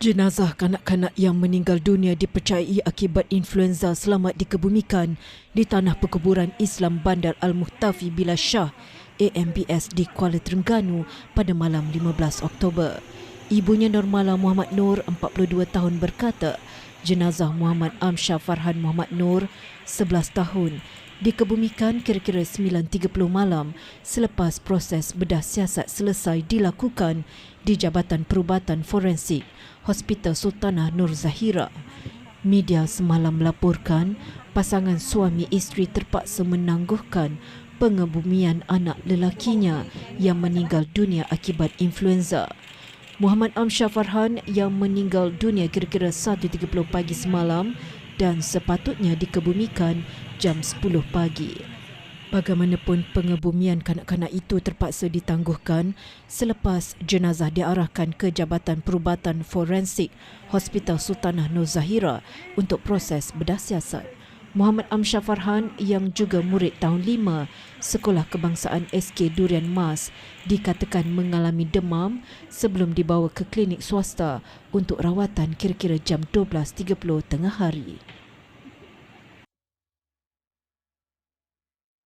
Jenazah kanak-kanak yang meninggal dunia dipercayai akibat influenza selamat dikebumikan di Tanah Perkuburan Islam Bandar Al-Muhtafi Bila Shah AMBS di Kuala Terengganu pada malam 15 Oktober. Ibunya Normala Muhammad Nur, 42 tahun berkata, jenazah Muhammad Amshah Farhan Muhammad Nur, 11 tahun, dikebumikan kira-kira 9.30 malam selepas proses bedah siasat selesai dilakukan di Jabatan Perubatan Forensik Hospital Sultanah Nur Zahira. Media semalam melaporkan pasangan suami isteri terpaksa menangguhkan pengebumian anak lelakinya yang meninggal dunia akibat influenza. Muhammad Amshah Farhan yang meninggal dunia kira-kira 1.30 pagi semalam dan sepatutnya dikebumikan jam 10 pagi. Bagaimanapun pengebumian kanak-kanak itu terpaksa ditangguhkan selepas jenazah diarahkan ke Jabatan Perubatan Forensik Hospital Sultanah Nur Zahira untuk proses bedah siasat. Muhammad Amshah Farhan yang juga murid tahun 5 Sekolah Kebangsaan SK Durian Mas dikatakan mengalami demam sebelum dibawa ke klinik swasta untuk rawatan kira-kira jam 12.30 tengah hari.